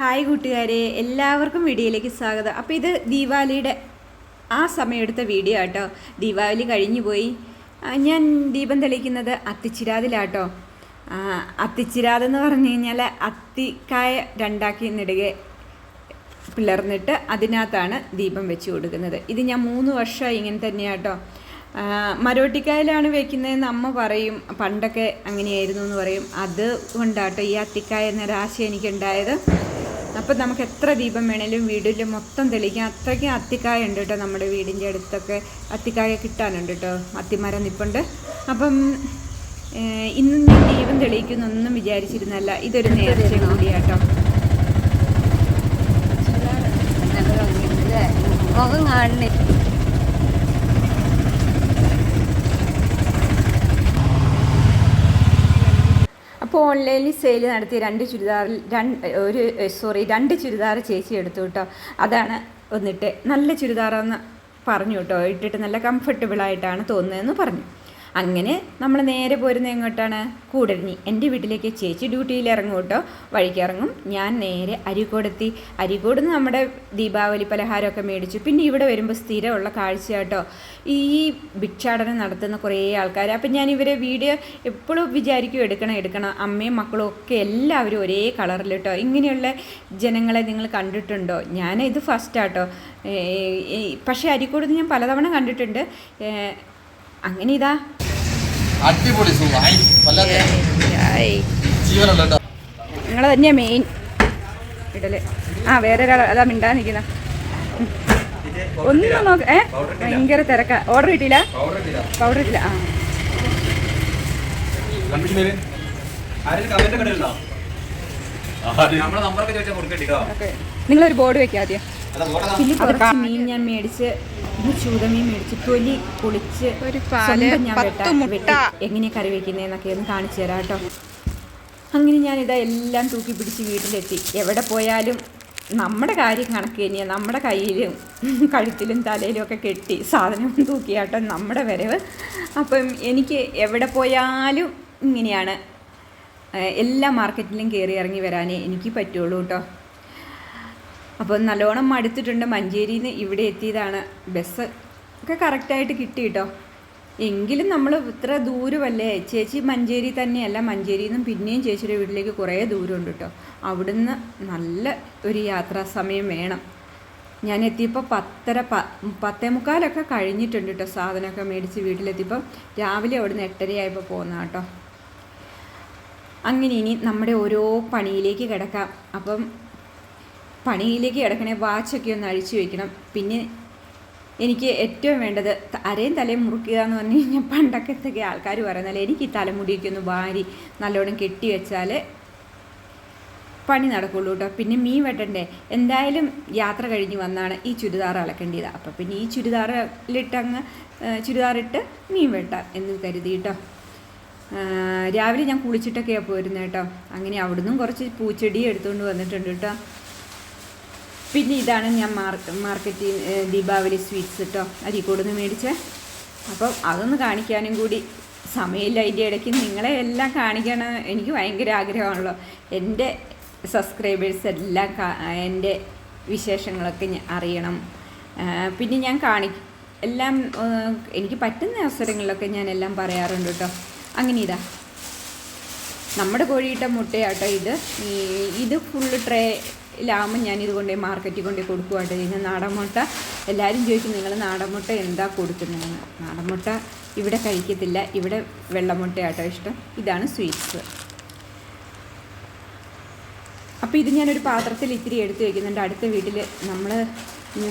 Hi കൂട്ടുകാരെ എല്ലാവർക്കും വീഡിയോയിലേക്ക് സ്വാഗതം. അപ്പോൾ ഇത് ദീപാവലിയുടെ ആ സമയം എടുത്ത വീഡിയോ ആട്ടോ. ദീപാവലി കഴിഞ്ഞു പോയി. ഞാൻ ദീപം തെളിയിക്കുന്നത് അത്തിച്ചിരാതിലാട്ടോ. അത്തിച്ചിരാതെന്ന് പറഞ്ഞു കഴിഞ്ഞാൽ അത്തിക്കായ രണ്ടാക്കി നെടുകെ പിളർന്നിട്ട് അതിനകത്താണ് ദീപം വെച്ച് കൊടുക്കുന്നത്. ഇത് ഞാൻ മൂന്ന് വർഷമായി ഇങ്ങനെ തന്നെയാട്ടോ. മരോട്ടിക്കായലാണ് വെക്കുന്നതെന്ന് അമ്മ പറയും. പണ്ടൊക്കെ അങ്ങനെയായിരുന്നു എന്ന് പറയും. അത് കൊണ്ടാട്ടോ ഈ അത്തിക്കായ എന്ന എനിക്കുണ്ടായത്. അപ്പം നമുക്ക് എത്ര ദീപം വേണേലും വീടിൽ മൊത്തം തെളിയിക്കാം അത്രയ്ക്ക് അത്തിക്കായ ഉണ്ട് കേട്ടോ നമ്മുടെ വീടിന്റെ അടുത്തൊക്കെ. അത്തിക്കായ കിട്ടാനുണ്ട് കേട്ടോ. അത്തിമരം നിപ്പുണ്ട്. അപ്പം ഇന്നും ഞാൻ ദീപം തെളിയിക്കുന്നൊന്നും വിചാരിച്ചിരുന്നല്ല. ഇതൊരു നേർച്ച കൂടിയാട്ടോ? മുഖം കാണണേ ഓൺലൈനിൽ സെയിൽ നടത്തി രണ്ട് ചുരിദാർ രണ്ട് ഒരു സോറി രണ്ട് ചുരിദാർ ചേച്ചി എടുത്തു കേട്ടോ. അതാണ് ഒന്നിട്ട് നല്ല ചുരിദാറാന്ന് പറഞ്ഞു കേട്ടോ. ഇട്ടിട്ട് നല്ല കംഫർട്ടബിളായിട്ടാണ് തോന്നുന്നതെന്ന് പറഞ്ഞു. അങ്ങനെ നമ്മൾ നേരെ പോരുന്നത് എങ്ങോട്ടാണ്? കൂടരഞ്ഞി എന്റെ വീട്ടിലേക്ക് ചേച്ചി ഡ്യൂട്ടിയിൽ ഇറങ്ങും കേട്ടോ. വഴിക്ക് ഇറങ്ങും. ഞാൻ നേരെ അരിക്കോടെത്തി. അരികോട് നിന്ന് നമ്മുടെ ദീപാവലി പലഹാരമൊക്കെ മേടിച്ചു. പിന്നെ ഇവിടെ വരുമ്പോൾ സ്ഥിരമുള്ള കാഴ്ച കേട്ടോ. ഈ ഭിക്ഷാടനം നടത്തുന്ന കുറേ ആൾക്കാർ അപ്പം ഞാൻ ഇവരെ വീഡിയോ എപ്പോഴും വിചാരിക്കും എടുക്കണം എടുക്കണം. അമ്മയും മക്കളും ഒക്കെ എല്ലാവരും ഒരേ കളറിൽ കേട്ടോ. ഇങ്ങനെയുള്ള ജനങ്ങളെ നിങ്ങൾ കണ്ടിട്ടുണ്ടോ? ഞാൻ ഇത് ഫസ്റ്റാട്ടോ പക്ഷേ അരിക്കോട് ഞാൻ പലതവണ കണ്ടിട്ടുണ്ട്. അങ്ങനെ ഇതാ. അടിപൊളി നിങ്ങൾ തന്നെയാ മെയിൻ ഇടൽ. ആ വേറെ ഒരാൾ അതാ മിണ്ടാ നിൽക്കുന്ന ഒന്നും നോക്ക ഏ? ഭയങ്കര തിരക്ക. ഓർഡർ കിട്ടിയില്ല? പൗഡർ കിട്ടില്ല ആ. നിങ്ങളൊരു ബോർഡ് വെക്കാം ആദ്യം. പിന്നെ കുറച്ച് മീൻ ഞാൻ മേടിച്ച് ചൂതമീൻ മേടിച്ച് തൊലി പൊളിച്ച് ഒരു പാൽ, സ്വന്തം ഞാൻ വെട്ടാ- എങ്ങനെയാ കറി വെക്കുന്നതെന്നൊക്കെ ഒന്ന് കാണിച്ചു തരാം കേട്ടോ. അങ്ങനെ ഞാനിതാ എല്ലാം തൂക്കി പിടിച്ച് വീട്ടിലെത്തി. എവിടെ പോയാലും നമ്മുടെ കാര്യം കണക്ക് തന്നെയാണ് നമ്മുടെ കയ്യിലും കഴുത്തിലും തലയിലും ഒക്കെ കെട്ടി സാധനം തൂക്കിയാട്ടോ നമ്മുടെ വരവ്. അപ്പം എനിക്ക് എവിടെ പോയാലും ഇങ്ങനെയാണ്. എല്ലാ മാർക്കറ്റിലും കയറി ഇറങ്ങി വരാനേ എനിക്ക് പറ്റുള്ളൂ കേട്ടോ. അപ്പോൾ നല്ലോണം മടുത്തിട്ടുണ്ട്. മഞ്ചേരിയിൽ നിന്ന് ഇവിടെ എത്തിയതാണ് ബസ് ഒക്കെ കറക്റ്റായിട്ട് കിട്ടി കേട്ടോ എങ്കിലും നമ്മൾ ഇത്ര ദൂരമല്ലേ? ചേച്ചി മഞ്ചേരി തന്നെയല്ല. മഞ്ചേരിയിൽ നിന്നും പിന്നെയും ചേച്ചിയുടെ വീട്ടിലേക്ക് കുറേ ദൂരമുണ്ട് കേട്ടോ അവിടുന്ന് നല്ല ഒരു യാത്രാ സമയം വേണം. ഞാൻ എത്തിയപ്പോൾ പത്തര പ പത്തേ മുക്കാലൊക്കെ കഴിഞ്ഞിട്ടുണ്ട് കേട്ടോ സാധനമൊക്കെ മേടിച്ച് വീട്ടിലെത്തിയപ്പം. രാവിലെ അവിടുന്ന് എട്ടരയായപ്പോൾ പോകുന്ന കേട്ടോ അങ്ങനെ ഇനി നമ്മുടെ ഓരോ പണിയിലേക്ക് കിടക്കാം. അപ്പം പണിയിലേക്ക് കിടക്കണേ വാച്ചൊക്കെ ഒന്ന് അഴിച്ചു വെക്കണം. പിന്നെ എനിക്ക് ഏറ്റവും വേണ്ടത് അരയും തലയും മുറുക്കുക എന്ന് പറഞ്ഞു കഴിഞ്ഞാൽ പണ്ടൊക്കത്തെ ആൾക്കാർ പറയുന്നില്ല എനിക്ക് ഈ തലമുടിയൊക്കെ ഒന്ന് വാരി നല്ലോണം കെട്ടി വെച്ചാൽ പണി നടക്കുള്ളൂ കേട്ടോ പിന്നെ മീൻ വെട്ടണ്ടേ? എന്തായാലും യാത്ര കഴിഞ്ഞ് വന്നാണ് ഈ ചുരിദാർ അളക്കേണ്ടത്. അപ്പം പിന്നെ ഈ ചുരിദാറിലിട്ടങ്ങ് ചുരിദാറിട്ട് മീൻ വെട്ടാം എന്ന് കരുതി കേട്ടോ രാവിലെ ഞാൻ കുളിച്ചിട്ടൊക്കെയാണ് പോയിരുന്നേട്ടോ അങ്ങനെ അവിടുന്ന് കുറച്ച് പൂച്ചെടി എടുത്തുകൊണ്ട് വന്നിട്ടുണ്ട് കേട്ടോ പിന്നെ ഇതാണ് ഞാൻ മാർക്ക് മാർക്കറ്റിൽ ദീപാവലി സ്വീറ്റ്സ് കേട്ടോ അരി കൂടുന്ന് മേടിച്ചേ. അപ്പം അതൊന്ന് കാണിക്കാനും കൂടി. സമയമില്ല അതിന്റെ ഇടയ്ക്ക്. നിങ്ങളെ എല്ലാം കാണിക്കണം. എനിക്ക് ഭയങ്കര ആഗ്രഹമാണല്ലോ. എന്റെ സബ്സ്ക്രൈബേഴ്സ് എല്ലാം എന്റെ വിശേഷങ്ങളൊക്കെ അറിയണം. പിന്നെ ഞാൻ കാണി എല്ലാം എനിക്ക് പറ്റുന്ന അവസരങ്ങളിലൊക്കെ ഞാൻ എല്ലാം പറയാറുണ്ട് കേട്ടോ അങ്ങനെ ഇതാ. നമ്മുടെ കോഴിയിട്ട മുട്ടയാട്ടോ ഇത്. ഇത് ഫുള്ള് ട്രേയിലാകുമ്പോൾ ഞാൻ ഇത് കൊണ്ടുപോയി മാർക്കറ്റിൽ കൊണ്ടുപോയി കൊടുക്കുവാട്ടോ ചെയ്യുന്നത് നാടൻ മുട്ട എല്ലാവരും ചോദിക്കും നിങ്ങൾ നാടൻ മുട്ട എന്താ കൊടുക്കുന്നതെന്ന്? നാടൻ മുട്ട ഇവിടെ കഴിക്കത്തില്ല ഇവിടെ വെള്ളമുട്ടയാട്ടോ ഇഷ്ടം. ഇതാണ് സ്വീറ്റ്സ്. അപ്പോൾ ഇത് ഞാനൊരു പാത്രത്തിൽ ഇത്തിരി എടുത്ത് വയ്ക്കുന്നുണ്ട് അടുത്ത വീട്ടിൽ നമ്മൾ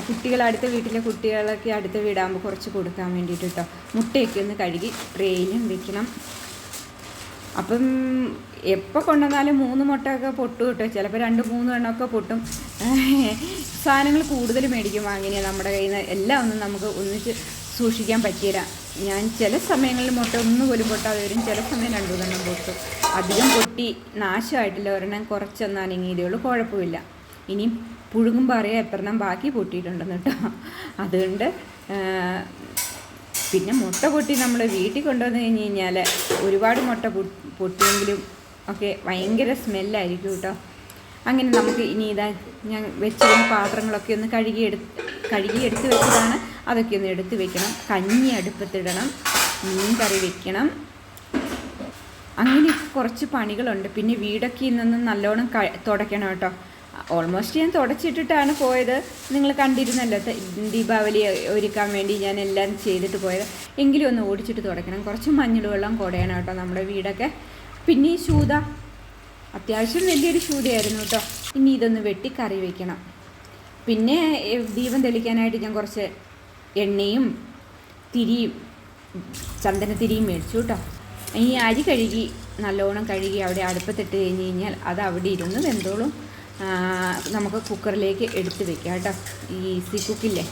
കുട്ടികൾ അടുത്ത വീട്ടിലെ കുട്ടികളൊക്കെ അടുത്ത വീടാകുമ്പോൾ കുറച്ച് കൊടുക്കാൻ വേണ്ടിയിട്ട് കേട്ടോ മുട്ടയൊക്കെ ഒന്ന് കഴുകി ട്രെയിനും വെക്കണം. അപ്പം എപ്പോൾ കൊണ്ടുവന്നാലും മൂന്ന് മുട്ടയൊക്കെ പൊട്ടും കേട്ടോ. ചിലപ്പോൾ രണ്ട് മൂന്ന് എണ്ണമൊക്കെ പൊട്ടും. സാധനങ്ങൾ കൂടുതൽ മേടിക്കും അങ്ങനെയാണ് നമ്മുടെ കയ്യിൽ നിന്ന്. എല്ലാം ഒന്നും നമുക്ക് ഒന്നിച്ച് സൂക്ഷിക്കാൻ പറ്റിയില്ല. ഞാൻ ചില സമയങ്ങളിൽ മുട്ട ഒന്നും പോലും പൊട്ടാതെ വരും. ചില സമയം രണ്ടു മൂന്നെണ്ണം പൊട്ടും. അധികം പൊട്ടി നാശമായിട്ടില്ല. ഒരെണ്ണം ഇനി ഉള്ളൂ കുഴപ്പമില്ല. ഇനി പുഴുങ്ങുമ്പോൾ അറിയാം എത്ര എണ്ണം ബാക്കി പൊട്ടിയിട്ടുണ്ടെന്ന് കേട്ടോ. അതുകൊണ്ട് പിന്നെ മുട്ട പൊട്ടി നമ്മൾ വീട്ടിൽ കൊണ്ടുവന്ന് കഴിഞ്ഞ് കഴിഞ്ഞാൽ ഒരുപാട് മുട്ട പൊട്ടിയെങ്കിലും ഒക്കെ ഭയങ്കര സ്മെല്ലായിരിക്കും കേട്ടോ. അങ്ങനെ നമുക്ക് ഇനി ഇതാ ഞാൻ വെച്ചിരുന്ന പാത്രങ്ങളൊക്കെ ഒന്ന് കഴുകി എടുത്ത് കഴുകി എടുത്ത് വെച്ചതാണ്. അതൊക്കെ ഒന്ന് എടുത്ത് വെക്കണം. കഞ്ഞി അടുപ്പത്തിടണം. മീൻ കറി വെക്കണം. അങ്ങനെ കുറച്ച് പണികളുണ്ട്. പിന്നെ വീടൊക്കെ ഇന്നൊന്ന് നല്ലോണം തുടയ്ക്കണം കേട്ടോ. ഓൾമോസ്റ്റ് ഞാൻ തുടച്ചിട്ടിട്ടാണ് പോയത്. നിങ്ങൾ കണ്ടിരുന്നല്ലോ ദീപാവലി ഒരുക്കാൻ വേണ്ടി ഞാൻ എല്ലാം ചെയ്തിട്ട് പോയത്. എങ്കിലും ഒന്ന് ഓടിച്ചിട്ട് തുടയ്ക്കണം കുറച്ച് മഞ്ഞൾ വെള്ളം കുടയണം കേട്ടോ നമ്മുടെ വീടൊക്കെ. പിന്നെ ഈ ശൂത. അത്യാവശ്യം വലിയൊരു ശൂതയായിരുന്നു കേട്ടോ. ഇനി ഇതൊന്ന് വെട്ടി കറി വയ്ക്കണം പിന്നെ ദീപം തെളിക്കാനായിട്ട് ഞാൻ കുറച്ച് എണ്ണയും തിരിയും ചന്ദനത്തിരിയും മേടിച്ചു കേട്ടോ. ഈ അരി കഴുകി നല്ലോണം കഴുകി അവിടെ അടുപ്പത്തിട്ട് കഴിഞ്ഞ് കഴിഞ്ഞാൽ അത് അവിടെ ഇരുന്ന് വെന്തോളും. നമുക്ക് കുക്കറിലേക്ക് എടുത്ത് വെക്കാം കേട്ടോ. ഈ ഈസി കുക്കില്ലേ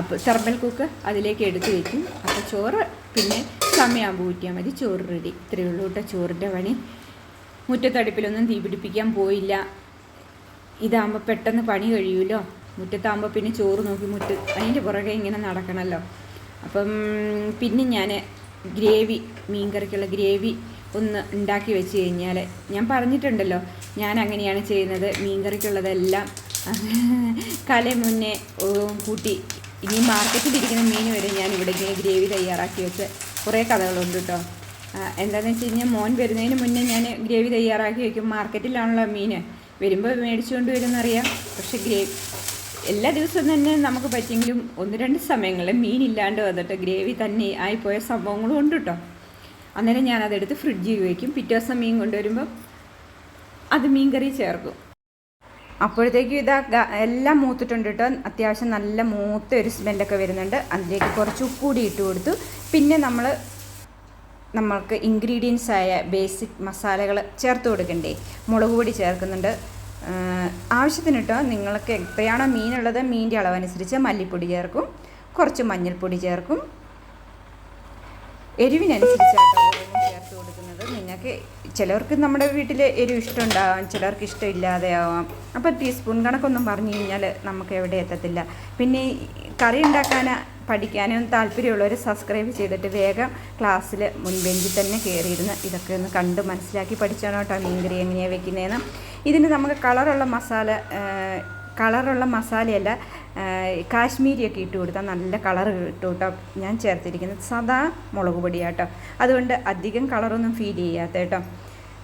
അപ്പോൾ തെർമൽ കുക്ക് അതിലേക്ക് എടുത്ത് വെക്കും. അപ്പോൾ ചോറ് പിന്നെ സമയമാകുമ്പോൾ ഊറ്റിയാൽ മതി. ചോറ് റെഡി ഇത്രയേ ഉള്ളൂ കേട്ടോ ചോറിന്റെ പണി. മുറ്റത്തടുപ്പിലൊന്നും തീ പിടിപ്പിക്കാൻ പോയില്ല. ഇതാകുമ്പോൾ പെട്ടെന്ന് പണി കഴിയുമല്ലോ മുറ്റത്താകുമ്പോൾ പിന്നെ ചോറ് നോക്കി മുറ്റ അതിന്റെ പുറകെ ഇങ്ങനെ നടക്കണമല്ലോ അപ്പം പിന്നെ ഞാൻ ഗ്രേവി മീൻ കറിക്കുള്ള ഗ്രേവി ഒന്ന് ഉണ്ടാക്കി വെച്ച് കഴിഞ്ഞാൽ ഞാൻ പറഞ്ഞിട്ടുണ്ടല്ലോ ഞാൻ അങ്ങനെയാണ് ചെയ്യുന്നത് മീൻകറിക്കുള്ളതെല്ലാം കല മുന്നേ കൂട്ടി. ഇനി മാർക്കറ്റിൽ മാർക്കറ്റിലിരിക്കുന്ന മീൻ വരെ ഞാൻ ഇവിടെ ഇങ്ങനെ ഗ്രേവി തയ്യാറാക്കി വെച്ച് കുറേ കഥകളുണ്ട് കേട്ടോ. എന്താണെന്ന് വെച്ച് കഴിഞ്ഞാൽ മോൻ വരുന്നതിന് മുന്നേ ഞാൻ ഗ്രേവി തയ്യാറാക്കി വെക്കും. മാർക്കറ്റിലാണല്ലോ മീൻ. വരുമ്പോൾ മേടിച്ചുകൊണ്ട് വരുമെന്നറിയാം പക്ഷേ ഗ്രേവി എല്ലാ ദിവസവും തന്നെ നമുക്ക് പറ്റിയെങ്കിലും ഒന്ന് രണ്ട് സമയങ്ങളിൽ മീനില്ലാണ്ട് വന്നിട്ട് ഗ്രേവി തന്നെ ആയിപ്പോയ സംഭവങ്ങളും ഉണ്ട് കേട്ടോ. അന്നേരം ഞാനതെടുത്ത് ഫ്രിഡ്ജിൽ വയ്ക്കും പിറ്റേ ദിവസം മീൻ കൊണ്ടുവരുമ്പോൾ അത് മീൻ കറി ചേർക്കും. അപ്പോഴത്തേക്കും ഇതാ എല്ലാം മൂത്തിട്ടുണ്ട് കേട്ടോ. അത്യാവശ്യം നല്ല മൂത്ത ഒരു സ്മെല്ലൊക്കെ വരുന്നുണ്ട്. അതിലേക്ക് കുറച്ച് ഉപ്പ് കൂടി ഇട്ട് കൊടുത്തു. പിന്നെ നമ്മൾ നമ്മൾക്ക് ഇൻഗ്രീഡിയൻസ് ആയ ബേസിക് മസാലകൾ ചേർത്ത് കൊടുക്കണ്ടേ? മുളക് പൊടി ചേർക്കുന്നുണ്ട്. ആവശ്യത്തിന് കേട്ടോ. നിങ്ങൾക്ക് എത്രയാണോ മീനുള്ളത് മീനിന്റെ അളവനുസരിച്ച് മല്ലിപ്പൊടി ചേർക്കും. കുറച്ച് മഞ്ഞൾപ്പൊടി ചേർക്കും. എരിവിനനുസരിച്ചാട്ടോ ഓരോന്നും ചേർത്ത് കൊടുക്കുന്നത്. നിങ്ങൾക്ക് ചിലർക്ക് നമ്മുടെ വീട്ടിൽ എരിവ് ഇഷ്ടമുണ്ടാവാം ചിലർക്ക് ഇഷ്ടമില്ലാതെ ആവാം അപ്പോൾ ടീസ്പൂൺ കണക്കൊന്നും പറഞ്ഞു കഴിഞ്ഞാൽ നമുക്ക് എവിടെ എത്തത്തില്ല. പിന്നെ കറി ഉണ്ടാക്കാൻ പഠിക്കാനും താല്പര്യമുള്ളവർ സബ്സ്ക്രൈബ് ചെയ്തിട്ട് വേഗം ക്ലാസ്സിൽ മുൻബെഞ്ചിൽ തന്നെ കയറിയിരുന്ന് ഇതൊക്കെ ഒന്ന് കണ്ട് മനസ്സിലാക്കി പഠിച്ചാണ് കേട്ടോ മീൻകറി എങ്ങനെയാണ് വെക്കുന്നതെന്ന് ഇതിന് നമുക്ക് കളറുള്ള മസാല കളറുള്ള മസാലയല്ല കാശ്മീരിയൊക്കെ ഇട്ട് കൊടുത്താൽ നല്ല കളർ കിട്ടും കേട്ടോ ഞാൻ ചേർത്തിരിക്കുന്നത് സദാ മുളക് പൊടിയാട്ടോ. അതുകൊണ്ട് അധികം കളറൊന്നും ഫീൽ ചെയ്യാത്ത കേട്ടോ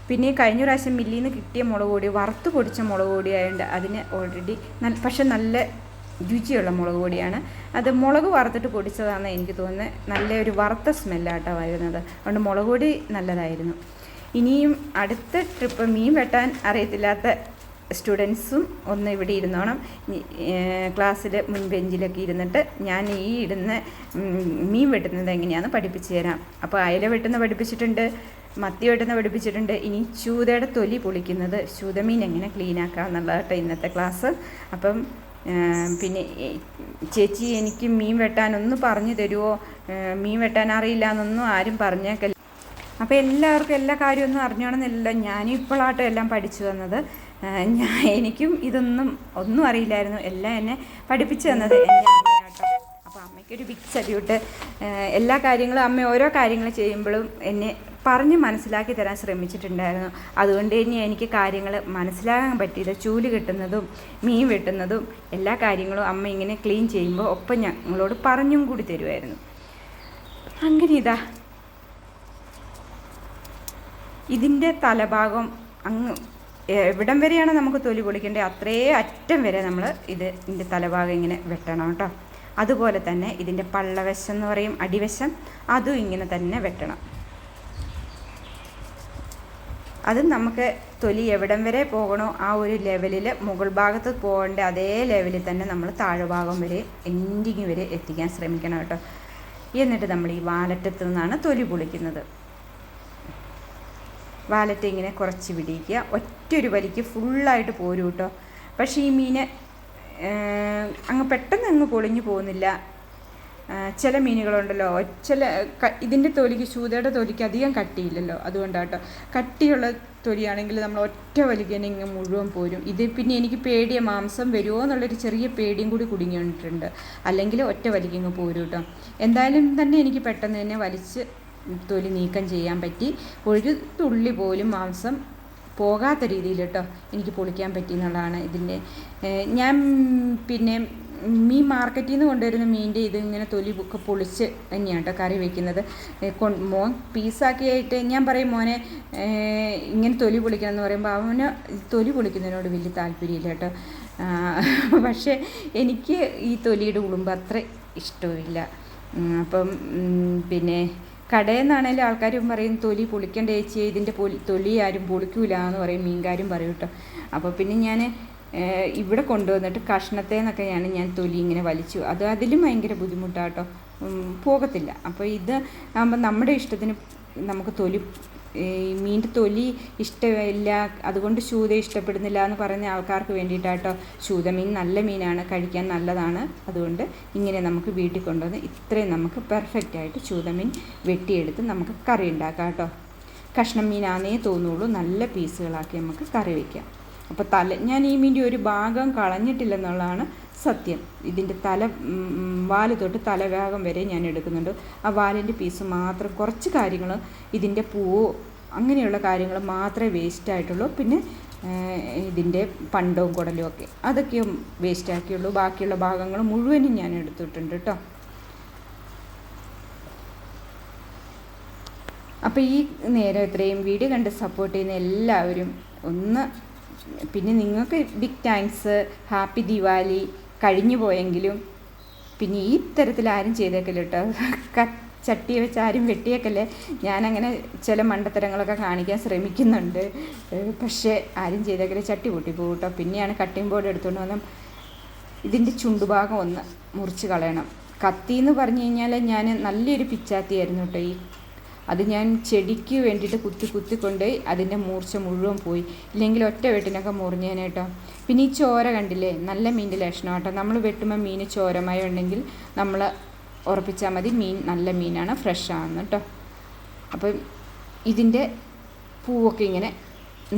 പിന്നെ കഴിഞ്ഞ പ്രാവശ്യം മില്ലിൽ നിന്ന് കിട്ടിയ മുളക് പൊടി വറുത്ത് പൊടിച്ച മുളക് പൊടി ആയതുകൊണ്ട് അതിന് ഓൾറെഡി നല്ല പക്ഷെ നല്ല രുചിയുള്ള മുളക് പൊടിയാണ്. അത് മുളക് വറുത്തിട്ട് പൊടിച്ചതാണെന്ന് എനിക്ക് തോന്നുന്നത് നല്ലൊരു വറുത്ത സ്മെല്ലാട്ടോ വരുന്നത്. അതുകൊണ്ട് മുളക് പൊടി നല്ലതായിരുന്നു. ഇനിയും അടുത്ത ട്രിപ്പ് മീൻ വെട്ടാൻ അറിയത്തില്ലാത്ത സ്റ്റുഡൻസും ഒന്ന് ഇവിടെ ഇരുന്നോണം. ക്ലാസ്സിൽ മുൻ ബെഞ്ചിലൊക്കെ ഇരുന്നിട്ട് ഞാൻ ഈ ഇടുന്ന മീൻ വെട്ടുന്നത് എങ്ങനെയാണെന്ന് പഠിപ്പിച്ചു തരാം. അപ്പോൾ അയല വെട്ടുന്ന പഠിപ്പിച്ചിട്ടുണ്ട് മത്തി വെട്ടുന്ന പഠിപ്പിച്ചിട്ടുണ്ട്. ഇനി ചൂതയുടെ തൊലി പൊളിക്കുന്നത് ചൂതമീൻ എങ്ങനെ ക്ലീൻ ആക്കാം എന്നുള്ളത് കേട്ടോ ഇന്നത്തെ ക്ലാസ്. അപ്പം പിന്നെ ചേച്ചി എനിക്ക് മീൻ വെട്ടാൻ ഒന്ന് പറഞ്ഞു തരുമോ മീൻ വെട്ടാൻ അറിയില്ല എന്നൊന്നും ആരും പറഞ്ഞേക്കല്ല. അപ്പോൾ എല്ലാവർക്കും എല്ലാ കാര്യമൊന്നും അറിഞ്ഞോണമെന്നില്ല ഞാനും ഇപ്പോഴാട്ടോ എല്ലാം പഠിച്ചു വന്നത് ഞാൻ എനിക്കും ഇതൊന്നും ഒന്നും അറിയില്ലായിരുന്നു. എല്ലാം എന്നെ പഠിപ്പിച്ചു തന്നത് അപ്പോൾ അമ്മയ്ക്കൊരു ബിഗ് സല്യൂട്ട് എല്ലാ കാര്യങ്ങളും അമ്മ ഓരോ കാര്യങ്ങൾ ചെയ്യുമ്പോഴും എന്നെ പറഞ്ഞ് മനസ്സിലാക്കി തരാൻ ശ്രമിച്ചിട്ടുണ്ടായിരുന്നു. അതുകൊണ്ട് തന്നെ എനിക്ക് കാര്യങ്ങൾ മനസ്സിലാകാൻ പറ്റിയത് ചൂൽ കിട്ടുന്നതും മീൻ വെട്ടുന്നതും എല്ലാ കാര്യങ്ങളും അമ്മ ഇങ്ങനെ ക്ലീൻ ചെയ്യുമ്പോൾ ഒപ്പം ഞങ്ങളോട് പറഞ്ഞും കൂടി തരുമായിരുന്നു അങ്ങനെ ഇതാ ഇതിന്റെ തലഭാഗം അങ്ങ് എവിടം വരെയാണ് നമുക്ക് തൊലി പൊളിക്കേണ്ടത്. അത്രേ അറ്റം വരെ നമ്മൾ ഇത് ഇതിന്റെ തലഭാഗം ഇങ്ങനെ വെട്ടണം കേട്ടോ. അതുപോലെ തന്നെ ഇതിന്റെ പള്ളവശം എന്ന് പറയും അടിവശം അതും ഇങ്ങനെ തന്നെ വെട്ടണം. അത് നമുക്ക് തൊലി എവിടം വരെ പോകണോ ആ ഒരു ലെവലിൽ മുകൾ ഭാഗത്ത് പോകേണ്ട അതേ ലെവലിൽ തന്നെ നമ്മൾ താഴ്ഭാഗം വരെ എൻഡിങ് വരെ എത്തിക്കാൻ ശ്രമിക്കണം കേട്ടോ. എന്നിട്ട് നമ്മൾ ഈ വാലറ്റത്ത് നിന്നാണ് തൊലി പൊളിക്കുന്നത്. വാലറ്റ് ഇങ്ങനെ കുറച്ച് പിടിക്കുക ഒറ്റൊരു വലിക്ക് ഫുള്ളായിട്ട് പോരും കേട്ടോ പക്ഷേ ഈ മീൻ അങ്ങ് പെട്ടെന്ന് അങ്ങ് പൊളിഞ്ഞു പോകുന്നില്ല. ചില മീനുകളുണ്ടല്ലോ ചില ഇതിന്റെ തൊലിക്ക് ചൂതയുടെ തൊലിക്ക് അധികം കട്ടിയില്ലല്ലോ അതുകൊണ്ടാട്ടോ. കട്ടിയുള്ള തൊലിയാണെങ്കിൽ നമ്മൾ ഒറ്റ വലിക്കനെ ഇങ്ങ് മുഴുവൻ പോരും. ഇത് പിന്നെ എനിക്ക് പേടിയ മാംസം വരുമോ എന്നുള്ളൊരു ചെറിയ പേടിയും കൂടി കുടുങ്ങിയിട്ടുണ്ട്. അല്ലെങ്കിൽ ഒറ്റ വലിക്കങ്ങ് പോരും കേട്ടോ എന്തായാലും തന്നെ എനിക്ക് പെട്ടെന്ന് തന്നെ വലിച്ച് തൊലി നീക്കം ചെയ്യാൻ പറ്റി. ഒരു തുള്ളി പോലും മാംസം പോകാത്ത രീതിയിൽ കേട്ടോ എനിക്ക് പൊളിക്കാൻ പറ്റി എന്നുള്ളതാണ് ഇതിന്റെ ഞാൻ പിന്നെ മീൻ മാർക്കറ്റിൽ നിന്ന് കൊണ്ടുവരുന്ന മീനിന്റെ ഇത് ഇങ്ങനെ തൊലി ഒക്കെ പൊളിച്ച് തന്നെയാണ് കേട്ടോ കറി വെക്കുന്നത്. മോൻ പീസാക്കിയായിട്ട് ഞാൻ പറയും മോനെ ഇങ്ങനെ തൊലി പൊളിക്കണം എന്ന് പറയുമ്പോൾ അവന് തൊലി പൊളിക്കുന്നതിനോട് വലിയ താല്പര്യമില്ല കേട്ടോ. പക്ഷേ എനിക്ക് ഈ തൊലിയുടെ ഉളുമ്പ് അത്ര ഇഷ്ടമില്ല അപ്പം പിന്നെ കടയിൽ ആൾക്കാരും പറയും തൊലി പൊളിക്കേണ്ട ചേച്ചി ഇതിന്റെ തൊലി ആരും പൊളിക്കൂല എന്ന് പറയും മീൻകാരും പറയും കേട്ടോ. അപ്പോൾ പിന്നെ ഞാൻ ഇവിടെ കൊണ്ടുവന്നിട്ട് കഷ്ണത്തെ ഞാൻ ഞാൻ തൊലി ഇങ്ങനെ വലിച്ചു. അത് അതിലും ഭയങ്കര ബുദ്ധിമുട്ടാട്ടോ പോകത്തില്ല. അപ്പോൾ ഇത് ആകുമ്പോൾ നമ്മുടെ ഇഷ്ടത്തിന് നമുക്ക് തൊലി ഈ മീന്റെ തൊലി ഇഷ്ടമില്ല അതുകൊണ്ട് ശൂത ഇഷ്ടപ്പെടുന്നില്ല എന്ന് പറയുന്ന ആൾക്കാർക്ക് വേണ്ടിയിട്ടാട്ടോ. ശൂത മീൻ നല്ല മീനാണ് കഴിക്കാൻ നല്ലതാണ്. അതുകൊണ്ട് ഇങ്ങനെ നമുക്ക് വീട്ടിൽ കൊണ്ടുവന്ന് ഇത്രയും നമുക്ക് പെർഫെക്റ്റ് ആയിട്ട് ശൂതമീൻ വെട്ടിയെടുത്ത് നമുക്ക് കറി ഉണ്ടാക്കാം കേട്ടോ. കഷ്ണം മീനാന്നേ തോന്നുള്ളൂ. നല്ല പീസുകളാക്കി നമുക്ക് കറി വയ്ക്കാം അപ്പോൾ തല ഞാൻ ഈ മീന്റെ ഒരു ഭാഗം കളഞ്ഞിട്ടില്ലെന്നുള്ളതാണ് സത്യം. ഇതിന്റെ തല വാൽ തൊട്ട് തലഭാഗം വരെ ഞാൻ എടുക്കുന്നുണ്ട്. ആ വാലിന്റെ പീസ് മാത്രം കുറച്ച് കാര്യങ്ങൾ ഇതിന്റെ പൂവോ അങ്ങനെയുള്ള കാര്യങ്ങൾ മാത്രമേ വേസ്റ്റ് ആയിട്ടുള്ളൂ. പിന്നെ ഇതിന്റെ പണ്ടവും കുടലും ഒക്കെ. അതൊക്കെ വേസ്റ്റ് ആക്കിയുള്ളൂ. ബാക്കിയുള്ള ഭാഗങ്ങൾ മുഴുവനും ഞാൻ എടുത്തിട്ടുണ്ട് കേട്ടോ. അപ്പോൾ ഈ നേരം ഇത്രയും. വീഡിയോ കണ്ട് സപ്പോർട്ട് ചെയ്യുന്ന എല്ലാവരും ഒന്ന് പിന്നെ നിങ്ങൾക്ക് ബിഗ് താങ്ക്സ് ഹാപ്പി ദിവാലി കഴിഞ്ഞു പോയെങ്കിലും പിന്നെ ഈ തരത്തിൽ ആരും ചെയ്തേക്കില്ല കേട്ടോ. ചട്ടി വെച്ച് ആരും വെട്ടിയേക്കല്ലേ. ഞാനങ്ങനെ ചില മണ്ടത്തരങ്ങളൊക്കെ കാണിക്കാൻ ശ്രമിക്കുന്നുണ്ട്. പക്ഷേ ആരും ചെയ്തേക്കല്ലേ ചട്ടി പൊട്ടിപ്പോകും കേട്ടോ. പിന്നെയാണ് കട്ടിംഗ് ബോർഡ് എടുത്തുകൊണ്ട് വന്നാൽ ഇതിന്റെ ചുണ്ടുഭാഗം ഒന്ന് മുറിച്ച് കളയണം. കത്തി എന്ന് പറഞ്ഞു കഴിഞ്ഞാൽ ഞാൻ നല്ലൊരു പിച്ചാത്തിയായിരുന്നു കേട്ടോ ഈ അത് ഞാൻ ചെടിക്ക് വേണ്ടിയിട്ട് കുത്തി കുത്തിക്കൊണ്ട് അതിന്റെ മൂർച്ച മുഴുവൻ പോയി. ഇല്ലെങ്കിൽ ഒറ്റ വെട്ടിനൊക്കെ മുറിഞ്ഞേനെ കേട്ടോ. പിന്നെ ഈ ചോര കണ്ടില്ലേ? നല്ല മീനിന്റെ ലക്ഷണം കേട്ടോ. നമ്മൾ വെട്ടുമ്പോൾ മീൻ ചോരമയം ഉണ്ടെങ്കിൽ നമ്മൾ ഉറപ്പിച്ചാൽ മതി മീൻ നല്ല മീനാണ് ഫ്രഷ് കേട്ടോ. അപ്പം ഇതിന്റെ പൂവൊക്കെ ഇങ്ങനെ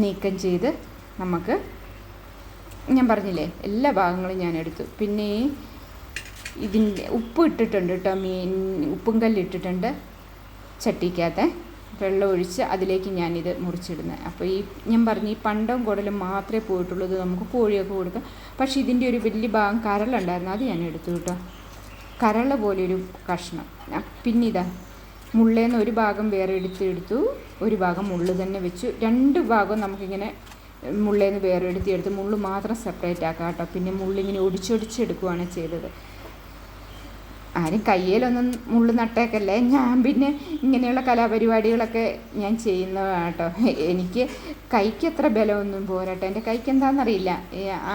നീക്കം ചെയ്ത് നമുക്ക് ഞാൻ പറഞ്ഞില്ലേ എല്ലാ ഭാഗങ്ങളും ഞാൻ എടുത്തു. പിന്നെ ഇതിന്റെ ഉപ്പ് ഇട്ടിട്ടുണ്ട് കേട്ടോ മീൻ ഉപ്പും കല്ല് ഇട്ടിട്ടുണ്ട്. ചട്ടിക്കകത്ത് വെള്ളം ഒഴിച്ച് അതിലേക്ക് ഞാനിത് മുറിച്ചിടുന്നത് അപ്പോൾ ഈ ഞാൻ പറഞ്ഞു ഈ പണ്ടം കുടലും മാത്രമേ പോയിട്ടുള്ളൂ ഇത് നമുക്ക് കോഴിയൊക്കെ കൊടുക്കാം. പക്ഷേ ഇതിന്റെ ഒരു വലിയ ഭാഗം കരളുണ്ടായിരുന്നു അത് ഞാൻ എടുത്തു കേട്ടോ. കരള പോലെയൊരു കഷ്ണം. പിന്നെ ഇതാ മുള്ളേന്ന് ഒരു ഭാഗം വേറെ എടുത്ത് എടുത്തു ഒരു ഭാഗം മുള്ളു തന്നെ വെച്ചു. രണ്ട് ഭാഗം നമുക്കിങ്ങനെ മുള്ളേന്ന് വേറെ എടുത്ത് എടുത്ത് മുള്ള് മാത്രം സെപ്പറേറ്റ് ആക്കാം കേട്ടോ. പിന്നെ മുള്ളിങ്ങനെ ഒടിച്ചൊടിച്ചെടുക്കുകയാണ് ചെയ്തത്. ആരും കയ്യിലൊന്നും മുള്ളു നട്ടേക്കല്ലേ? ഞാൻ പിന്നെ ഇങ്ങനെയുള്ള കലാപരിപാടികളൊക്കെ ഞാൻ ചെയ്യുന്നതാണ് കേട്ടോ എനിക്ക് കൈക്ക് അത്ര ബലമൊന്നും പോരാട്ടോ. എന്റെ കൈക്ക് എന്താണെന്നറിയില്ല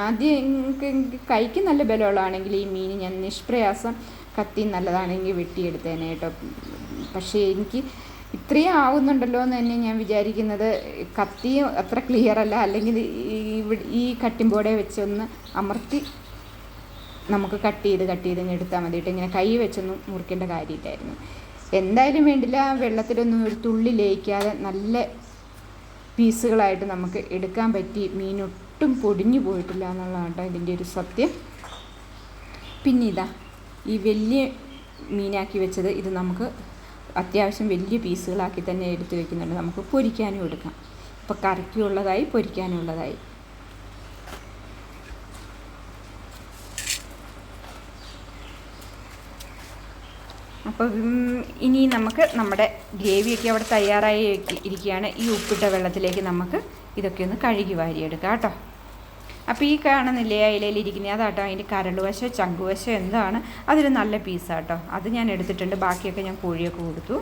ആദ്യം എനിക്ക് കൈക്ക് നല്ല ബലമുള്ളതാണെങ്കിൽ ഈ മീൻ ഞാൻ നിഷ്പ്രയാസം കത്തി നല്ലതാണെങ്കിൽ വെട്ടിയെടുത്തേനെ കേട്ടോ. പക്ഷേ എനിക്ക് ഇത്രയും ആവുന്നുണ്ടല്ലോ എന്ന് തന്നെ ഞാൻ വിചാരിക്കുന്നത്. കത്തിയും അത്ര ക്ലിയർ അല്ല. അല്ലെങ്കിൽ ഈ കട്ടിംബോർഡെ വെച്ചൊന്ന് അമർത്തി നമുക്ക് കട്ട് ചെയ്ത് കട്ട് ചെയ്ത് എടുത്താൽ മതി. കേട്ടോ ഇങ്ങനെ കൈ വെച്ചൊന്നും മുറിക്കേണ്ട കാര്യമില്ലായിരുന്നു. എന്തായാലും വേണ്ടില്ല വെള്ളത്തിലൊന്നും ഒരു തുള്ളി ലയിക്കാതെ നല്ല പീസുകളായിട്ട് നമുക്ക് എടുക്കാൻ പറ്റി. മീനൊട്ടും പൊടിഞ്ഞു പോയിട്ടില്ല എന്നുള്ളതാണ് കേട്ടോ ഇതിന്റെ ഒരു സത്യം. പിന്നെ ഇതാ ഈ വലിയ മീനാക്കി വെച്ചത് ഇത് നമുക്ക് അത്യാവശ്യം വലിയ പീസുകളാക്കി തന്നെ എടുത്ത് വെക്കുന്നുണ്ട്. നമുക്ക് പൊരിക്കാനും എടുക്കാം. ഇപ്പോൾ കറിക്കുള്ളതായി പൊരിക്കാനുള്ളതായി. അപ്പോൾ ഇനി നമുക്ക് നമ്മുടെ ഗ്രേവിയൊക്കെ അവിടെ തയ്യാറായി ഇരിക്കുകയാണ്. ഈ ഉപ്പിട്ട വെള്ളത്തിലേക്ക് നമുക്ക് ഇതൊക്കെ ഒന്ന് കഴുകി വാരിയെടുക്കാം കേട്ടോ. അപ്പോൾ ഈ കാണുന്നില്ലേ അയിലയിൽ ഇരിക്കുന്ന അതാട്ടോ അതിന്റെ കരളുവശോ ചങ്കുവശോ എന്താണ്? അതൊരു നല്ല പീസാട്ടോ അത് ഞാൻ എടുത്തിട്ടുണ്ട്. ബാക്കിയൊക്കെ ഞാൻ കോഴിയൊക്കെ കൊടുത്തു.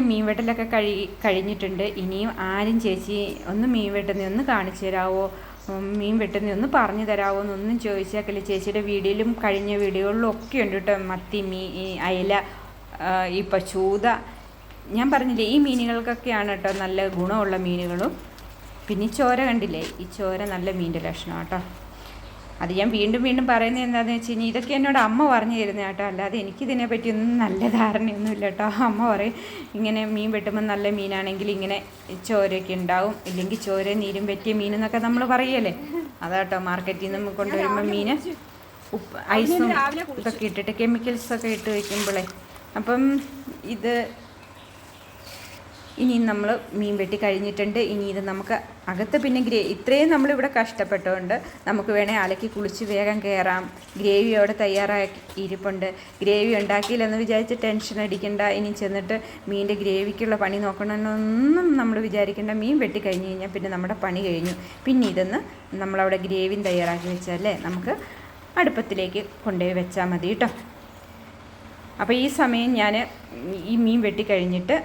അങ്ങനെ മീൻ വെട്ടലൊക്കെ കഴി കഴിഞ്ഞിട്ടുണ്ട്. ഇനിയും ആരും ചേച്ചി ഒന്ന് മീൻ വെട്ടുന്ന ഒന്ന് കാണിച്ചു തരാമോ മീൻ വെട്ടുന്ന ഒന്ന് പറഞ്ഞു തരാമോ എന്നൊന്നും ചോദിച്ചേക്കല്ലേ ചേച്ചിയുടെ വീഡിയോയിലും കഴിഞ്ഞ വീഡിയോകളിലും ഒക്കെ ഉണ്ട് കേട്ടോ. മത്തി മീ ഈ അയല ഇപ്പം പശൂത. ഞാൻ പറഞ്ഞില്ലേ ഈ മീനുകൾക്കൊക്കെയാണ് കേട്ടോ നല്ല ഗുണമുള്ള മീനുകളും. പിന്നെ ഈ ചോര കണ്ടില്ലേ? ഈ ചോര നല്ല മീന്റെ ലക്ഷണം കേട്ടോ അത് ഞാൻ വീണ്ടും വീണ്ടും പറയുന്നത് എന്താണെന്ന് വെച്ച് കഴിഞ്ഞാൽ ഇതൊക്കെ എന്നോട് അമ്മ പറഞ്ഞു തരുന്ന കേട്ടോ. അല്ലാതെ എനിക്കിതിനെ പറ്റി ഒന്നും നല്ല ധാരണയൊന്നുമില്ല കേട്ടോ. അമ്മ പറയും ഇങ്ങനെ മീൻ വെട്ടുമ്പോൾ നല്ല മീനാണെങ്കിൽ ഇങ്ങനെ ചോരയൊക്കെ ഉണ്ടാവും. ഇല്ലെങ്കിൽ ചോര നീരും പറ്റിയ മീൻ എന്നൊക്കെ നമ്മൾ പറയല്ലേ. അതാട്ടോ മാർക്കറ്റിൽ നിന്ന് കൊണ്ടുവരുമ്പോൾ മീൻ ഉപ്പ് ഐസും ഇതൊക്കെ ഇട്ടിട്ട് കെമിക്കൽസൊക്കെ ഇട്ട് വയ്ക്കുമ്പോഴേ അപ്പം ഇത് ഇനി നമ്മൾ മീൻ വെട്ടി കഴിഞ്ഞിട്ടുണ്ട്. ഇനി ഇത് നമുക്ക് അകത്ത് പിന്നെ ഗ്രേ ഇത്രയും നമ്മളിവിടെ കഷ്ടപ്പെട്ടുകൊണ്ട് നമുക്ക് വേണേൽ അലക്കി കുളിച്ച് വേഗം കയറാം ഗ്രേവി അവിടെ തയ്യാറാക്കി ഇരിപ്പുണ്ട്. ഗ്രേവി ഉണ്ടാക്കിയില്ലെന്ന് വിചാരിച്ച് ടെൻഷൻ അടിക്കണ്ട. ഇനി ചെന്നിട്ട് മീന്റെ ഗ്രേവിക്കുള്ള പണി നോക്കണമെന്നൊന്നും നമ്മൾ വിചാരിക്കേണ്ട. മീൻ വെട്ടി കഴിഞ്ഞ് കഴിഞ്ഞാൽ പിന്നെ നമ്മുടെ പണി കഴിഞ്ഞു. പിന്നെ ഇതൊന്ന് നമ്മളവിടെ ഗ്രേവിയും തയ്യാറാക്കി വെച്ചാലേ നമുക്ക് അടുപ്പത്തിലേക്ക് കൊണ്ടുപോയി വെച്ചാൽ മതി കേട്ടോ. അപ്പോൾ ഈ സമയം ഞാൻ ഈ മീൻ വെട്ടി കഴിഞ്ഞിട്ട്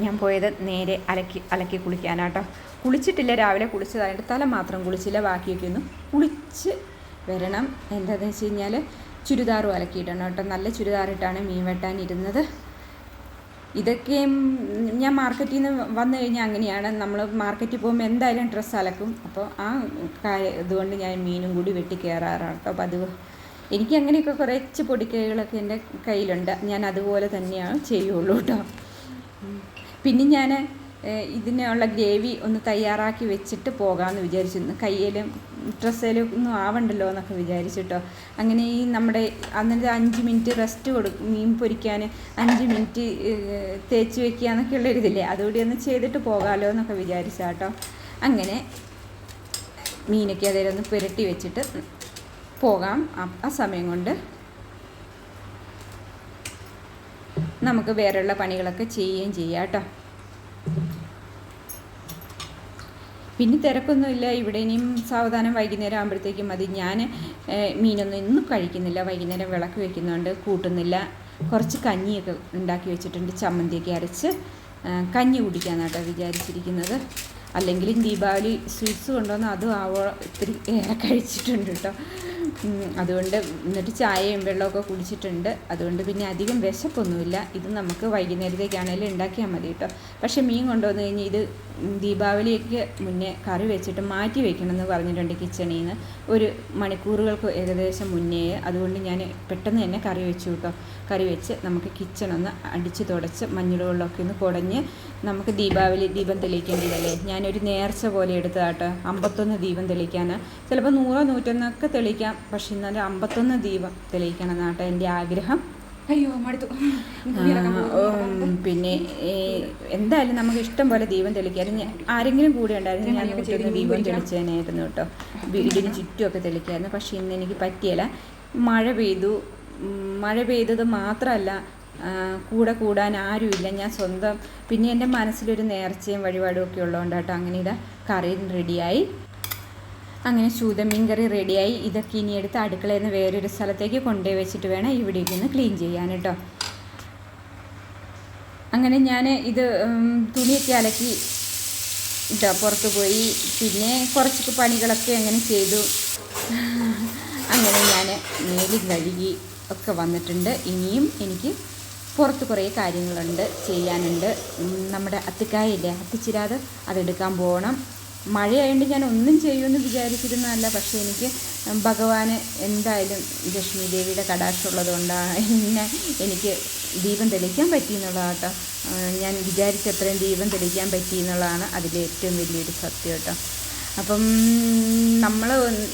ഞാൻ പോയത് നേരെ അലക്കി അലക്കി കുളിക്കാനാട്ടോ. കുളിച്ചിട്ടില്ല രാവിലെ കുളിച്ചതായിട്ട് തല മാത്രം കുളിച്ചില്ല ബാക്കിയൊക്കെ ഒന്ന് കുളിച്ച് വരണം. എന്താണെന്ന് വെച്ച് കഴിഞ്ഞാൽ ചുരിദാറും അലക്കിയിട്ടാണ് കേട്ടോ. നല്ല ചുരിദാറിട്ടാണ് മീൻ വെട്ടാൻ ഇരുന്നത്. ഇതൊക്കെ ഞാൻ മാർക്കറ്റിൽ നിന്ന് വന്നു കഴിഞ്ഞാൽ അങ്ങനെയാണ്. നമ്മൾ മാർക്കറ്റിൽ പോകുമ്പോൾ എന്തായാലും ഡ്രസ്സ് അലക്കും. അപ്പോൾ ആ കായ ഇതുകൊണ്ട് ഞാൻ മീനും കൂടി വെട്ടി കയറാറാണ് കേട്ടോ അപ്പോൾ അത് എനിക്ക് അങ്ങനെയൊക്കെ കുറച്ച് പൊടിക്കൈകളൊക്കെ എന്റെ കയ്യിലുണ്ട്. ഞാൻ അതുപോലെ തന്നെയാണ് ചെയ്യുള്ളൂ കേട്ടോ. പിന്നെ ഞാൻ ഇതിനുള്ള ഗ്രേവി ഒന്ന് തയ്യാറാക്കി വെച്ചിട്ട് പോകാമെന്ന് വിചാരിച്ചിരുന്നു. കയ്യിലും ഡ്രസ്സിലും ഒന്നും ആവണ്ടല്ലോ എന്നൊക്കെ വിചാരിച്ചിട്ടോ. അങ്ങനെ ഈ നമ്മുടെ അന്നത്തെ അഞ്ച് മിനിറ്റ് റെസ്റ്റ് കൊടുക്കും മീൻ പൊരിക്കാൻ അഞ്ച് മിനിറ്റ് തേച്ച് വെക്കുക എന്നൊക്കെയുള്ള ഒരിതില്ലേ അതുകൂടി ഒന്ന് ചെയ്തിട്ട് പോകാമല്ലോ എന്നൊക്കെ വിചാരിച്ചാട്ടോ. അങ്ങനെ മീനൊക്കെ അതിലൊന്ന് പുരട്ടി വെച്ചിട്ട് പോകാം. ആ സമയം കൊണ്ട് നമുക്ക് വേറെയുള്ള പണികളൊക്കെ ചെയ്യുകയും ചെയ്യാം കേട്ടോ. പിന്നെ തിരക്കൊന്നുമില്ല. ഇവിടെ ഇനിയും സാവധാനം വൈകുന്നേരം ആകുമ്പോഴത്തേക്കും മതി. ഞാൻ മീനൊന്നും ഇന്നും കഴിക്കുന്നില്ല. വൈകുന്നേരം വിളക്ക് വയ്ക്കുന്നുണ്ട് കൂട്ടുന്നില്ല. കുറച്ച് കഞ്ഞിയൊക്കെ ഉണ്ടാക്കി വെച്ചിട്ടുണ്ട്. ചമ്മന്തിയൊക്കെ അരച്ച് കഞ്ഞി കുടിക്കാനാട്ടോ വിചാരിച്ചിരിക്കുന്നത്. അല്ലെങ്കിലും ദീപാവലി സ്വീറ്റ്സ് കൊണ്ടുവന്ന് അതും ആവോ ഇത്തിരി ഏറെ കഴിച്ചിട്ടുണ്ട് കേട്ടോ. അതുകൊണ്ട് എന്നിട്ട് ചായയും വെള്ളമൊക്കെ കുടിച്ചിട്ടുണ്ട്. അതുകൊണ്ട് പിന്നെ അധികം വിശപ്പൊന്നുമില്ല. ഇത് നമുക്ക് വൈകുന്നേരത്തേക്കാണെങ്കിലും ഉണ്ടാക്കിയാൽ മതി കേട്ടോ. പക്ഷേ മീൻ കൊണ്ടുവന്ന് കഴിഞ്ഞാൽ ഇത് ദീപാവലിക്ക് മുന്നേ കറി വെച്ചിട്ട് മാറ്റി വെക്കണമെന്ന് പറഞ്ഞിട്ടുണ്ട് കിച്ചണിൽ നിന്ന് ഒരു മണിക്കൂറുകൾക്ക് ഏകദേശം മുന്നേ. അതുകൊണ്ട് ഞാൻ പെട്ടെന്ന് തന്നെ കറി വെച്ചു കേട്ടോ. കറി വെച്ച് നമുക്ക് കിച്ചൺ ഒന്ന് അടിച്ച് തുടച്ച് മഞ്ഞൾ വെള്ളമൊക്കെ ഒന്ന് കുടഞ്ഞ് നമുക്ക് ദീപാവലി ദീപം തെളിയിക്കേണ്ടതല്ലേ ഞാനൊരു നേർച്ച പോലെ എടുത്തതാട്ടോ. അമ്പത്തൊന്ന് ദീപം തെളിയിക്കാൻ ചിലപ്പോൾ നൂറോ നൂറ്റൊന്നൊക്കെ തെളിയിക്കാം. പക്ഷെ ഇന്നലെ അമ്പത്തൊന്ന് ദീപം തെളിയിക്കണം എന്നാട്ടോ എന്റെ ആഗ്രഹം. അയ്യോ മടുത്തു. പിന്നെ എന്തായാലും നമുക്ക് ഇഷ്ടം പോലെ ദീപം തെളിക്കാനും ഞാൻ- ആരെങ്കിലും കൂടെ ഉണ്ടായിരുന്നു. ഞാൻ നൂറ്റൊന്ന് ദീപം തെളിച്ചതിനായിരുന്നു കേട്ടോ. വീടിന് ചുറ്റുമൊക്കെ തെളിക്കായിരുന്നു പക്ഷെ ഇന്ന് എനിക്ക് പറ്റിയല്ല. മഴ പെയ്തു. മഴ പെയ്തത് മാത്രമല്ല കൂടെ കൂടാൻ ആരുമില്ല. ഞാൻ സ്വന്തം പിന്നെ എന്റെ മനസ്സിലൊരു നേർച്ചയും വഴിപാടും ഒക്കെ ഉള്ളതുകൊണ്ട് കേട്ടോ അങ്ങനെ ഇതാ കറി റെഡിയായി. അങ്ങനെ ശൂതമീൻ കറി റെഡിയായി. ഇതൊക്കെ ഇനി എടുത്ത് അടുക്കളയിൽ നിന്ന് വേറൊരു സ്ഥലത്തേക്ക് കൊണ്ടുപോയി വെച്ചിട്ട് വേണം ഇവിടെ ഇരുന്ന് ക്ലീൻ ചെയ്യാൻ കേട്ടോ. അങ്ങനെ ഞാൻ ഇത് തുണിയൊക്കെ അലക്കി ഇതാ പുറത്ത് പോയി. പിന്നെ കുറച്ച് പണികളൊക്കെ അങ്ങനെ ചെയ്തു. അങ്ങനെ ഞാൻ മേലും കഴുകി ഒക്കെ വന്നിട്ടുണ്ട്. ഇനിയും എനിക്ക് പുറത്ത് കുറേ കാര്യങ്ങളുണ്ട് ചെയ്യാനുണ്ട്. നമ്മുടെ അത്തിക്കായില്ലേ? അത്തിച്ചിരാത് അതെടുക്കാൻ പോകണം. മഴയായതുകൊണ്ട് ഞാൻ ഒന്നും ചെയ്യുമെന്ന് വിചാരിച്ചിരുന്നതല്ല പക്ഷേ എനിക്ക് ഭഗവാന് എന്തായാലും ലക്ഷ്മി ദേവിയുടെ കടാക്ഷമുള്ളത് കൊണ്ടാണ് എന്നെ എനിക്ക് ദീപം തെളിക്കാൻ പറ്റി എന്നുള്ളതാണ് കേട്ടോ ഞാൻ വിചാരിച്ചത്രയും ദീപം തെളിക്കാൻ പറ്റി എന്നുള്ളതാണ് അതിലെ ഏറ്റവും വലിയൊരു സത്യം കേട്ടോ. അപ്പം നമ്മൾ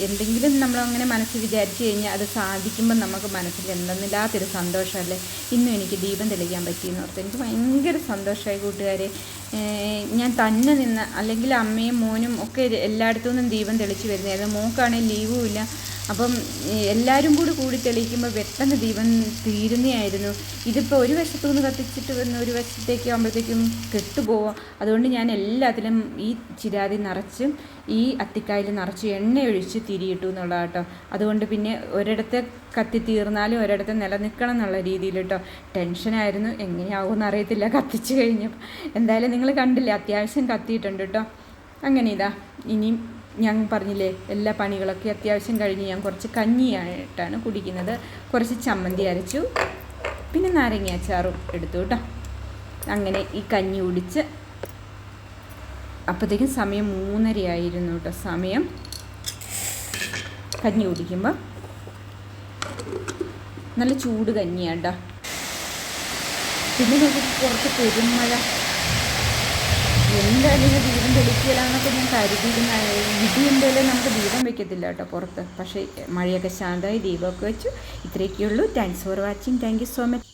എന്തെങ്കിലും നമ്മൾ അങ്ങനെ മനസ്സിൽ വിചാരിച്ചു കഴിഞ്ഞാൽ അത് സാധിക്കുമ്പോൾ നമുക്ക് മനസ്സിൽ എന്തെന്നില്ലാത്തൊരു സന്തോഷമല്ലേ ഇന്നും എനിക്ക് ദീപം തെളിയിക്കാൻ പറ്റിയെന്ന് ഓർത്ത് എനിക്ക് ഭയങ്കര സന്തോഷമായി കൂട്ടുകാരെ. ഞാൻ തന്നെ നിന്ന് അല്ലെങ്കിൽ അമ്മയും മോനും ഒക്കെ എല്ലായിടത്തു നിന്നും ദീപം തെളിച്ച് വരുന്നതായിരുന്നു. മോക്കാണെങ്കിൽ ലീവും ഇല്ല അപ്പം എല്ലാവരും കൂടി കൂടി തെളിയിക്കുമ്പോൾ പെട്ടെന്ന് ദീപം തീരുന്നതായിരുന്നു ഇതിപ്പോൾ ഒരു വശത്തു നിന്ന് കത്തിച്ചിട്ട് വന്ന് ഒരു വശത്തേക്ക് ആകുമ്പോഴത്തേക്കും കെട്ടുപോകും അതുകൊണ്ട് ഞാൻ എല്ലാത്തിലും ഈ ചിരാതി നിറച്ചും ഈ അത്തിക്കായിൽ നിറച്ച് എണ്ണയൊഴിച്ച് തിരിയിട്ടു എന്നുള്ളതാണ് കേട്ടോ അതുകൊണ്ട് പിന്നെ ഒരിടത്ത് കത്തി തീർന്നാലും ഒരിടത്ത് നിലനിൽക്കണം എന്നുള്ള രീതിയിൽ കേട്ടോ ടെൻഷനായിരുന്നു. എങ്ങനെയാവുമെന്ന് അറിയത്തില്ല. കത്തിച്ച് കഴിഞ്ഞപ്പോൾ എന്തായാലും നിങ്ങൾ കണ്ടില്ലേ? അത്യാവശ്യം കത്തിയിട്ടുണ്ട് കേട്ടോ അങ്ങനെ ഇതാ. ഇനിയും ഞാൻ പറഞ്ഞില്ലേ എല്ലാ പണികളൊക്കെ അത്യാവശ്യം കഴിഞ്ഞ് ഞാൻ കുറച്ച് കഞ്ഞിയായിട്ടാണ് കുടിക്കുന്നത്. കുറച്ച് ചമ്മന്തി അരച്ചു പിന്നെ നാരങ്ങ അച്ചാറും എടുത്തു കേട്ടോ. അങ്ങനെ ഈ കഞ്ഞി കുടിച്ച് അപ്പോഴത്തേക്കും സമയം മൂന്നരയായിരുന്നു കേട്ടോ. സമയം കഞ്ഞി കുടിക്കുമ്പോൾ നല്ല ചൂട് കഞ്ഞിയാണ് കേട്ടോ. പിന്നെ നോക്കി കുറച്ച് പെരുമഴ. എന്തായാലും ഇത് ദീപം തെളിക്കലാണെന്നൊക്കെ ഞാൻ കരുതിയിരുന്ന ഇടി എന്തായാലും നമുക്ക് ദീപം വെക്കത്തില്ല കേട്ടോ പുറത്ത്. പക്ഷേ മഴയൊക്കെ ശാന്തമായി ദീപമൊക്കെ വെച്ചു. ഇത്രയൊക്കെയുള്ളൂ. Thanks for watching thank you so much